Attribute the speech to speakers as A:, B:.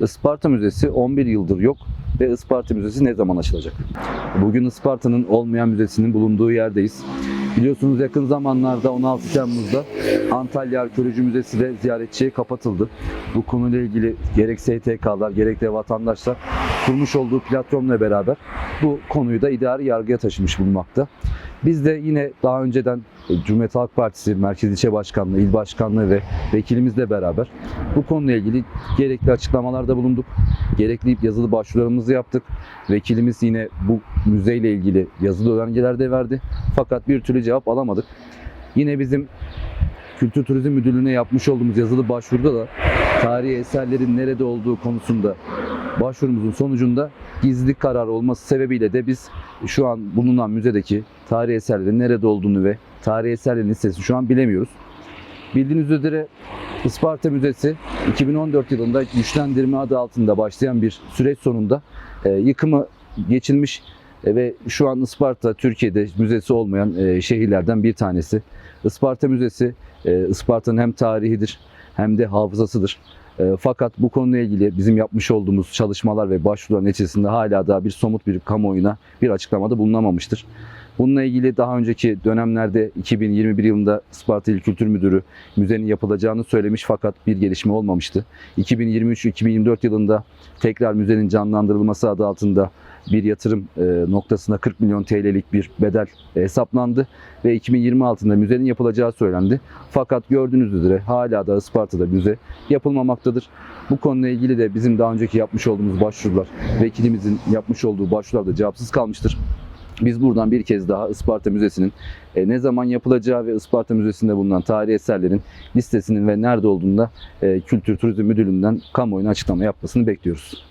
A: Isparta Müzesi 11 yıldır yok ve Isparta Müzesi ne zaman açılacak? Bugün Isparta'nın olmayan müzesinin bulunduğu yerdeyiz. Biliyorsunuz yakın zamanlarda 16 Temmuz'da Antalya Arkeoloji Müzesi de ziyaretçiye kapatıldı. Bu konuyla ilgili gerek STK'lar gerek de vatandaşlar kurmuş olduğu platformla beraber bu konuyu da idari yargıya taşımış bulunmakta. Biz de yine daha önceden Cumhuriyet Halk Partisi Merkez İlçe Başkanlığı, İl Başkanlığı ve vekilimizle beraber bu konuyla ilgili gerekli açıklamalarda bulunduk. Gerekli yazılı başvurularımızı yaptık. Vekilimiz yine bu müzeyle ilgili yazılı önergeler de verdi. Fakat bir türlü cevap alamadık. Yine bizim Kültür Turizm Müdürlüğü'ne yapmış olduğumuz yazılı başvuruda da tarihi eserlerin nerede olduğu konusunda başvurumuzun sonucunda gizlilik kararı olması sebebiyle de biz şu an bulunan müzedeki tarihi eserlerin nerede olduğunu ve tarihi eserlerin listesini şu an bilemiyoruz. Bildiğiniz üzere Isparta Müzesi 2014 yılında güçlendirme adı altında başlayan bir süreç sonunda e, yıkımı geçilmiş ve şu an Isparta Türkiye'de müzesi olmayan e, şehirlerden bir tanesi. Isparta Müzesi e, Isparta'nın hem tarihidir hem de hafızasıdır. E, Fakat bu konuyla ilgili bizim yapmış olduğumuz çalışmalar ve başvurular neticesinde hala daha bir somut bir kamuoyuna bir açıklamada bulunamamıştır. Bununla ilgili daha önceki dönemlerde 2021 yılında Isparta İl Kültür Müdürü müzenin yapılacağını söylemiş fakat bir gelişme olmamıştı. 2023-2024 yılında tekrar müzenin canlandırılması adı altında bir yatırım e, noktasına 40 milyon TL'lik bir bedel e, hesaplandı ve 2026'da müzenin yapılacağı söylendi. Fakat gördüğünüz üzere hala da Isparta'da müze yapılmamaktadır. Bu konuyla ilgili de bizim daha önceki yapmış olduğumuz başvurular, vekilimizin yapmış olduğu başvurular da cevapsız kalmıştır. Biz buradan bir kez daha Isparta Müzesi'nin e, ne zaman yapılacağı ve Isparta Müzesi'nde bulunan tarihi eserlerin listesinin ve nerede olduğunda Kültür Turizm Müdürlüğü'nden kamuoyuna açıklama yapmasını bekliyoruz.